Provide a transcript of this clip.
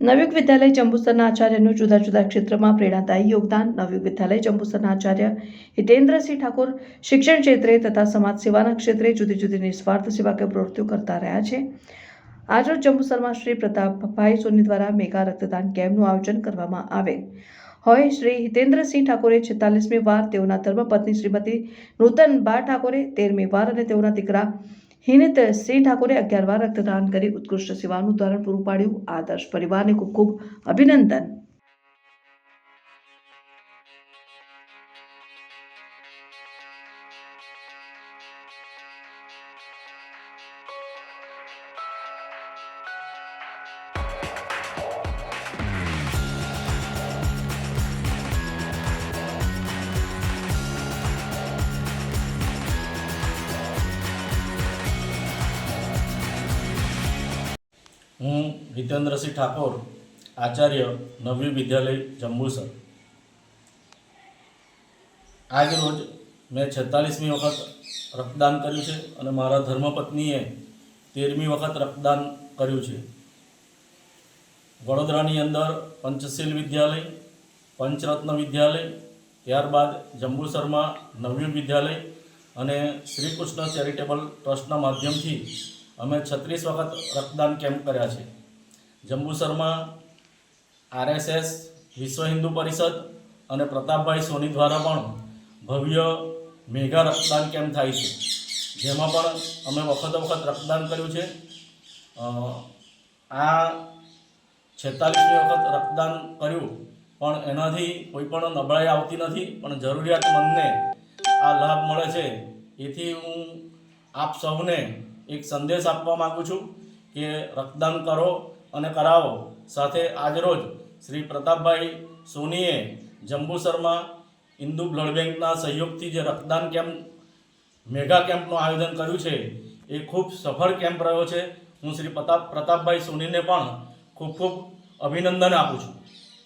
નવયુગ વિદ્યાલય જંબુસરના આચાર્યનું જુદા જુદા ક્ષેત્રમાં પ્રેરણાદાયી યોગદાન. નવયુગ વિદ્યાલય જંબુસરના આચાર્ય હિતેન્દ્રસિંહ ઠાકોર શિક્ષણ ક્ષેત્રે તથા સમાજ સેવાના ક્ષેત્રે જુદી જુદી નિસ્વાર્થ સેવાકીય પ્રવૃત્તિઓ કરતા રહ્યા છે. આજરોજ જંબુસરમાં શ્રી પ્રતાપભાઈ સોની દ્વારા મેગા રક્તદાન કેમ્પનું આયોજન કરવામાં આવેલ હોય શ્રી હિતેન્દ્રસિંહ ઠાકોરે છેતાલીસમી વાર તેઓના ધર્મપત્ની શ્રીમતી નૂતન બા ઠાકોરે તેરમી વાર અને તેઓના દીકરા હિનિત સિંહ ઠાકોરે અગિયાર વાર રક્તદાન કરી ઉત્કૃષ્ટ સેવાનું ઉદાહરણ પૂરું પાડ્યું. આદર્શ પરિવારને ખૂબ ખૂબ અભિનંદન. હું હિતેન્દ્રસિંહ ઠાકોર, આચાર્ય નવયુગ વિદ્યાલય, જંબુસર. આજ રોજ મેં છેતાલીસમી વખત રક્તદાન કર્યું છે અને મારા ધર્મપત્નીએ તેરમી વખત રક્તદાન કર્યું છે. વડોદરાની અંદર પંચશીલ વિદ્યાલય, પંચરત્ન વિદ્યાલય, ત્યારબાદ જંબુસરમાં નવયુગ વિદ્યાલય અને શ્રી કૃષ્ણ ચેરિટેબલ ટ્રસ્ટના માધ્યમથી અમે છત્રીસ વખત રક્તદાન કેમ્પ કર્યા છે. જંબુસરમાં આરએસએસ, વિશ્વ હિન્દુ પરિષદ અને પ્રતાપભાઈ સોની દ્વારા પણ ભવ્ય મેગા રક્તદાન કેમ્પ થાય છે. જેમાં પણ અમે વખત વખત રક્તદાન કર્યું છે. આ છેતાલીસમી વખત રક્તદાન કર્યું, પણ એનાથી કોઈ પણ નબળાઈ આવતી નથી, પણ જરૂરિયાતમંદને આ લાભ મળે છે. એથી હું આપ સૌને એક સંદેશ આપવા માગું છું કે રક્તદાન કરો અને કરાવો. સાથે આજરોજ શ્રી પ્રતાપભાઈ સોનીએ જંબુસરમાં હિન્દુ બ્લડ બેંકના સહયોગથી જે રક્તદાન કેમ્પ, મેગા કેમ્પનું આયોજન કર્યું છે, એ ખૂબ સફળ કેમ્પ રહ્યો છે. હું શ્રી પ્રતાપ, પ્રતાપભાઈ સોનીને પણ ખૂબ ખૂબ અભિનંદન આપું છું.